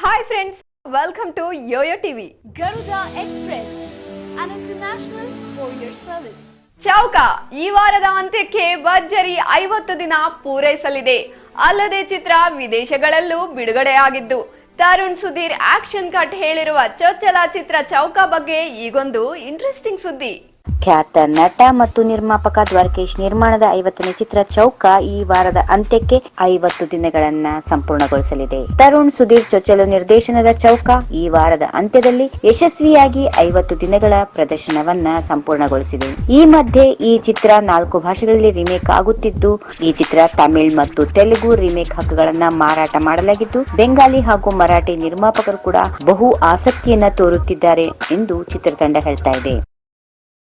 Hi friends welcome to Yo Yo TV Garuda express an international courier service Chowka ಈ ವಾರದ ಅಂತ್ಯಕ್ಕೆ ಭರ್ಜರಿ ಐವತ್ತು ದಿನ ಪೂರೈಸಲಿದೆ. ಅಲ್ಲದೆ ಚಿತ್ರ ವಿದೇಶಗಳಲ್ಲೂ ಬಿಡುಗಡೆಯಾಗಿದ್ದು ತರುಣ್ ಸುಧೀರ್ ಆಕ್ಷನ್ ಕಟ್ ಹೇಳಿರುವ ಚೊಚ್ಚಲ ಚಿತ್ರ ಚೌಕ ಬಗ್ಗೆ ಈಗೊಂದು ಇಂಟ್ರೆಸ್ಟಿಂಗ್ ಸುದ್ದಿ. ಖ್ಯಾತ ನಟ ಮತ್ತು ನಿರ್ಮಾಪಕ ದ್ವಾರಕೇಶ್ ನಿರ್ಮಾಣದ ಐವತ್ತನೇ ಚಿತ್ರ ಚೌಕ ಈ ವಾರದ ಅಂತ್ಯಕ್ಕೆ ಐವತ್ತು ದಿನಗಳನ್ನ ಸಂಪೂರ್ಣಗೊಳಿಸಲಿದೆ. ತರುಣ್ ಸುಧೀರ್ ಚೊಚ್ಚಲು ನಿರ್ದೇಶನದ ಚೌಕ ಈ ವಾರದ ಅಂತ್ಯದಲ್ಲಿ ಯಶಸ್ವಿಯಾಗಿ ಐವತ್ತು ದಿನಗಳ ಪ್ರದರ್ಶನವನ್ನ ಸಂಪೂರ್ಣಗೊಳಿಸಿದೆ. ಈ ಮಧ್ಯೆ ಈ ಚಿತ್ರ ನಾಲ್ಕು ಭಾಷೆಗಳಲ್ಲಿ ರಿಮೇಕ್ ಆಗುತ್ತಿದ್ದು, ಈ ಚಿತ್ರ ತಮಿಳ್ ಮತ್ತು ತೆಲುಗು ರಿಮೇಕ್ ಹಕ್ಕುಗಳನ್ನ ಮಾರಾಟ ಮಾಡಲಾಗಿದ್ದು, ಬೆಂಗಾಲಿ ಹಾಗೂ ಮರಾಠಿ ನಿರ್ಮಾಪಕರು ಕೂಡ ಬಹು ಆಸಕ್ತಿಯನ್ನ ತೋರುತ್ತಿದ್ದಾರೆ ಎಂದು ಚಿತ್ರತಂಡ ಹೇಳ್ತಾ ಇದೆ.